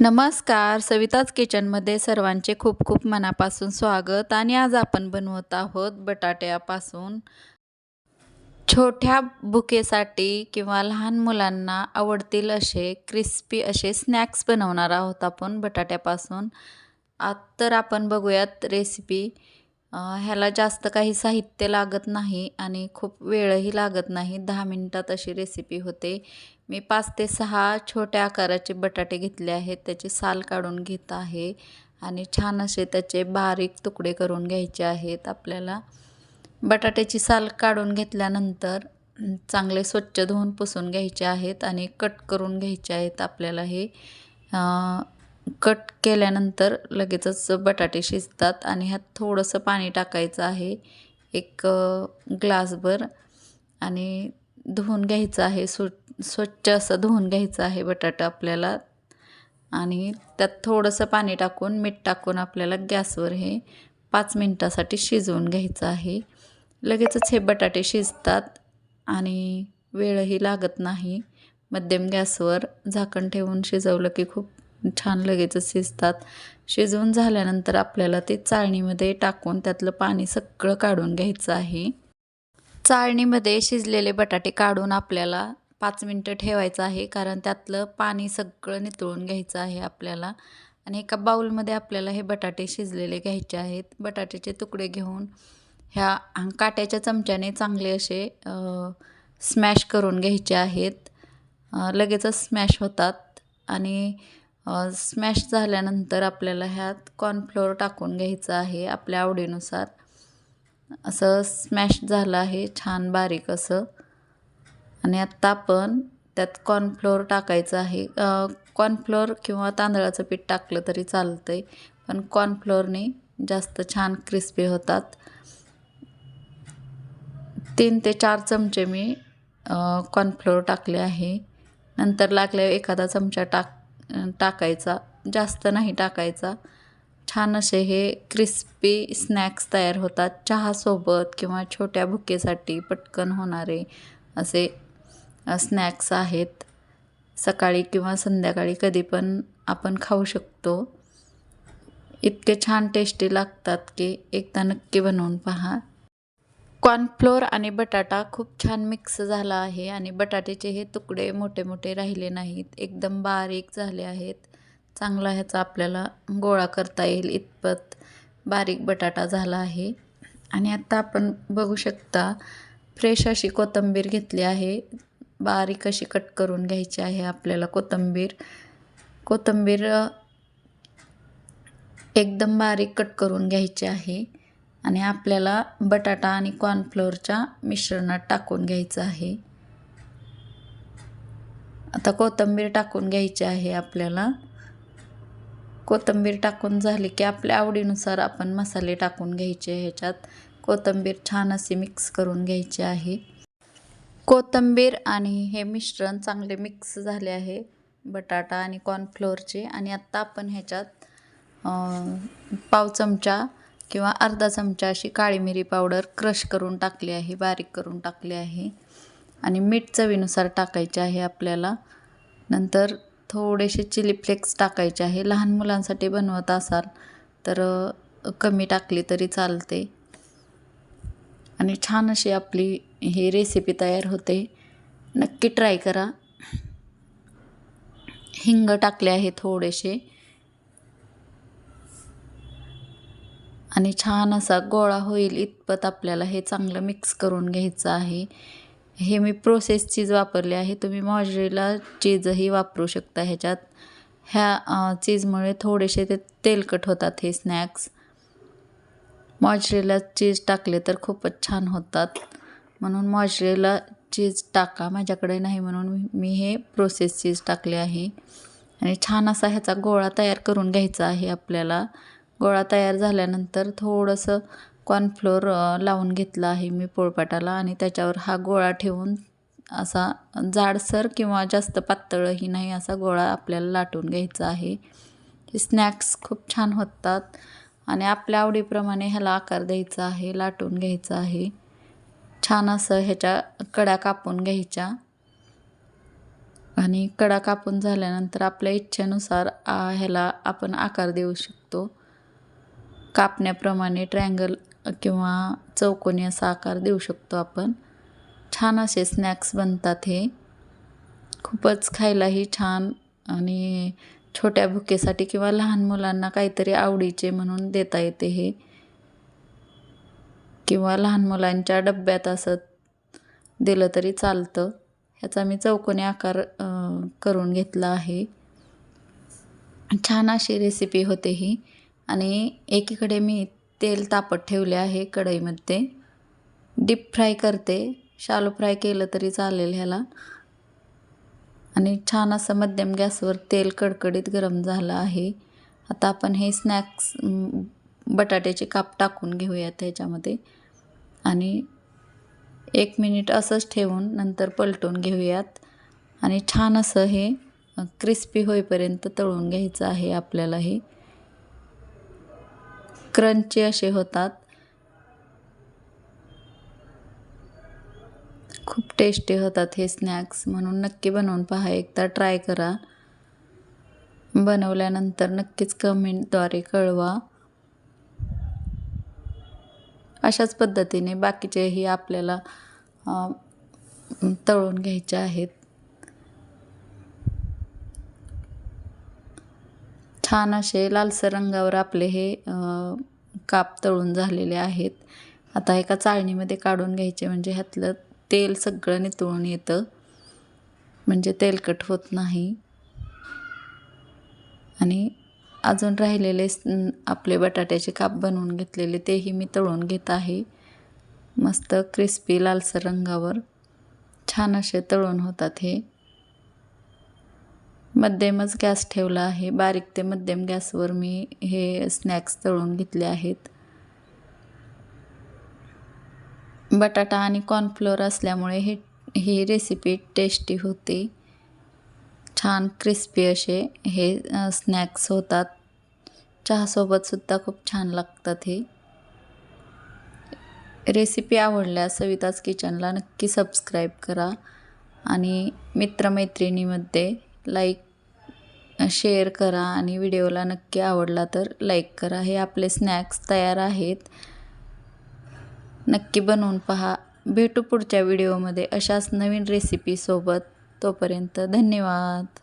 नमस्कार सविताज किचनमध्ये सर्वांचे खूप खूप मनापासून स्वागत आणि आज आपण बनवत आहोत बटाट्यापासून. छोट्या बुकेसाठी किंवा लहान मुलांना आवडतील असे क्रिस्पी असे स्नॅक्स बनवणार आहोत आपण बटाट्यापासून. आत तर आपण बघूयात रेसिपी ह्याला जास्त काही साहित्य लागत नाही आणि खूप वेळही लागत नाही. दहा मिनटात अशी रेसिपी होते. मी पाच ते सहा छोट्या आकाराचे बटाटे घेतले आहेत. त्याची साल काढून घेत आहे आणि छान असे त्याचे बारीक तुकडे करून घ्यायचे आहेत. आपल्याला बटाट्याची साल काढून घेतल्यानंतर चांगले स्वच्छ धुवून पुसून घ्यायचे आहेत आणि कट करून घ्यायचे आहेत आपल्याला हे. कट केल्यानंतर लगेचच बटाटे शिजतात आणि ह्यात थोडंसं पाणी टाकायचं आहे. एक ग्लासभर आणि धुवून घ्यायचं आहे. स्व स्वच्छ असं धुवून घ्यायचं आहे बटाटा आपल्याला. आणि त्यात थोडंसं पाणी टाकून मीठ टाकून आपल्याला गॅसवर हे पाच मिनटासाठी शिजवून घ्यायचं आहे. लगेचच हे बटाटे शिजतात आणि वेळही लागत नाही. मध्यम गॅसवर झाकण ठेवून शिजवलं की खूप छान लगेचच शिजतात. शिजवून झाल्यानंतर आपल्याला ते चाळणीमध्ये टाकून त्यातलं पाणी सगळं काढून घ्यायचं आहे. चाळणीमध्ये शिजलेले बटाटे काढून आपल्याला पाच मिनटं ठेवायचं आहे कारण त्यातलं पाणी सगळं नितळून घ्यायचं आहे आपल्याला. आणि एका बाऊलमध्ये आपल्याला हे बटाटे शिजलेले घ्यायचे आहेत. बटाट्याचे तुकडे घेऊन ह्या काट्याच्या चमच्याने चांगले असे स्मॅश करून घ्यायचे आहेत. लगेचच स्मॅश होतात. आणि स्मॅश झाल्यानंतर आपल्याला ह्यात कॉर्नफ्लोअर टाकून घ्यायचं आहे आपल्या आवडीनुसार. असं स्मॅश झालं आहे छान बारीक असं. आणि आत्ता आपण त्यात कॉर्नफ्लोअर टाकायचं आहे. कॉर्नफ्लोअर किंवा तांदळाचं पीठ टाकलं तरी चालतं आहे पण कॉर्नफ्लोअरने जास्त छान क्रिस्पी होतात. तीन ते चार चमचे मी कॉर्नफ्लोअर टाकले आहे. नंतर लागल्यावर एखादा चमचा टाक टाकायचा. जास्त नाही टाकायचा. छान असे हे क्रिस्पी स्नॅक्स तयार होतात. चहासोबत किंवा छोट्या भुकेसाठी पटकन होणारे असे स्नॅक्स आहेत. सकाळी किंवा संध्याकाळी कधी पण आपण खाऊ शकतो. इतके छान टेस्टी लागतात की एकदा नक्की बनवून पहा. कॉर्नफ्लोअर आणि बटाटा खूप छान मिक्स झाला आहे आणि बटाट्याचे हे तुकडे मोठे मोठे राहिले नाहीत. एकदम बारीक झाले आहेत. चांगला ह्याचा आपल्याला गोळा करता येईल. इतपत बारीक बटाटा झाला आहे. आणि आत्ता आपण बघू शकता फ्रेश अशी कोथिंबीर घेतली आहे. बारीक अशी कट करून घ्यायची आहे आपल्याला कोथिंबीर. कोथिंबीर एकदम बारीक कट करून घ्यायची आहे. आणि आपल्याला बटाटा आणि कॉर्नफ्लोअरच्या मिश्रणात टाकून घ्यायचं आहे. आता कोथिंबीर टाकून घ्यायची आहे आपल्याला. कोथिंबीर टाकून झाली की आपल्या आवडीनुसार आपण मसाले टाकून घ्यायचे ह्याच्यात कोथिंबीर छान अशी मिक्स करून घ्यायची आहे. कोथिंबीर आणि हे मिश्रण चांगले मिक्स झाले आहे बटाटा आणि कॉर्नफ्लोअरचे आणि आत्ता आपण ह्याच्यात पाव चमचा किंवा अर्धा चमचा अशी काळी मिरी पावडर क्रश करून टाकली आहे बारीक करून टाकली आहे. आणि मीठ चवीनुसार टाकायचे आहे आपल्याला. नंतर थोडेसे चिली फ्लेक्स टाकायचे आहे. लहान मुलांसाठी बनवत असाल तर कमी टाकली तरी चालते. आणि छान अशी आपली ही रेसिपी तयार होते. नक्की ट्राय करा. हिंग टाकले आहे थोडेसे. आणि छान असा गोळा होईल इतपत आपल्याला हे चांगलं मिक्स करून घ्यायचं आहे. हे मी प्रोसेस चीज वापरले आहे. तुम्ही मॉजरेला चीजही वापरू शकता ह्याच्यात. ह्या चीजमुळे थोडेसे ते तेलकट होतात हे स्नॅक्स मॉजरेला चीज टाकले तर खूपच छान होतात. म्हणून मॉजरेला चीज टाका. माझ्याकडे नाही म्हणून मी हे प्रोसेस चीज टाकले आहे. आणि छान असा ह्याचा गोळा तयार करून घ्यायचा आहे आपल्याला. गोळा तयार झाल्यानंतर थोडंसं कॉर्नफ्लोअर लावून घेतलं आहे मी पोळपाटाला आणि त्याच्यावर हा गोळा ठेवून असा जाडसर किंवा जास्त पातळही नाही असा गोळा आपल्याला लाटून घ्यायचा आहे. स्नॅक्स खूप छान होतात आणि आपल्या आवडीप्रमाणे ह्याला आकार द्यायचा आहे लाटून घ्यायचा आहे. छान असं ह्याच्या कड्या कापून घ्यायच्या. आणि कडा कापून झाल्यानंतर आपल्या इच्छेनुसार ह्याला आपण आकार देऊ शकतो. कापण्याप्रमाणे ट्रँगल किंवा चौकोनी असा आकार देऊ शकतो आपण. छान असे स्नॅक्स बनतात हे. खूपच खायलाही छान आणि छोट्या भुकेसाठी किंवा लहान मुलांना काहीतरी आवडीचे म्हणून देता येते हे. किंवा लहान मुलांच्या डब्यात असं दिलं तरी चालतं. ह्याचा मी चौकोनी आकार करून घेतला आहे. छान अशी रेसिपी होते ही. आणि एकीकडे मी तेल तापत ठेवले आहे कढईमध्ये. डीप फ्राय करते. शालो फ्राय केलं तरी चालेल ह्याला. आणि छान असं मध्यम गॅसवर तेल कडकडीत गरम झालं आहे. आता आपण हे स्नॅक्स बटाट्याचे काप टाकून घेऊयात त्याच्यामध्ये आणि एक मिनिट असंच ठेवून नंतर पलटून घेऊयात. आणि छान असं हे क्रिस्पी होईपर्यंत तळून घ्यायचं आहे आपल्याला हे. क्रंची असे होतात. खूप टेस्टी होतात हे स्नॅक्स म्हणून नक्की बनवून पहा. एकदा ट्राय करा. बनवल्यानंतर नक्कीच कमेंटद्वारे कळवा. अशाच पद्धतीने बाकीचेही आपल्याला तळून घ्यायचे आहेत. छान असे लालसर रंगावर आपले हे काप तळून झालेले आहेत. आता एका चाळणीमध्ये काढून घ्यायचे म्हणजे ह्यातलं तेल सगळं नितळून येतं. म्हणजे तेलकट होत नाही. आणि अजून राहिलेले आपले बटाट्याचे काप बनवून घेतलेले तेही मी तळून घेत आहे. मस्त क्रिस्पी लालसर रंगावर. छान असे तळून होतात हे. मध्यमच गॅस ठेवला आहे. बारीक ते मध्यम गॅसवर मी हे स्नॅक्स तळून घेतले आहेत. बटाटा आणि कॉर्नफ्लोअर असल्यामुळे हे ही रेसिपी टेस्टी होते. छान क्रिस्पी असे हे स्नॅक्स होतात. चहासोबतसुद्धा खूप छान लागतात हे. रेसिपी आवडल्यास सविताच किचनला नक्की सबस्क्राईब करा आणि मित्रमैत्रिणीमध्ये लाईक शेअर करा आणि व्हिडिओला नक्की आवडला तर लाईक करा. हे आपले स्नॅक्स तयार आहेत. नक्की बनवून पहा. भेटू पुढच्या व्हिडिओमध्ये अशाच नवीन रेसिपीसोबत तोपर्यंत धन्यवाद.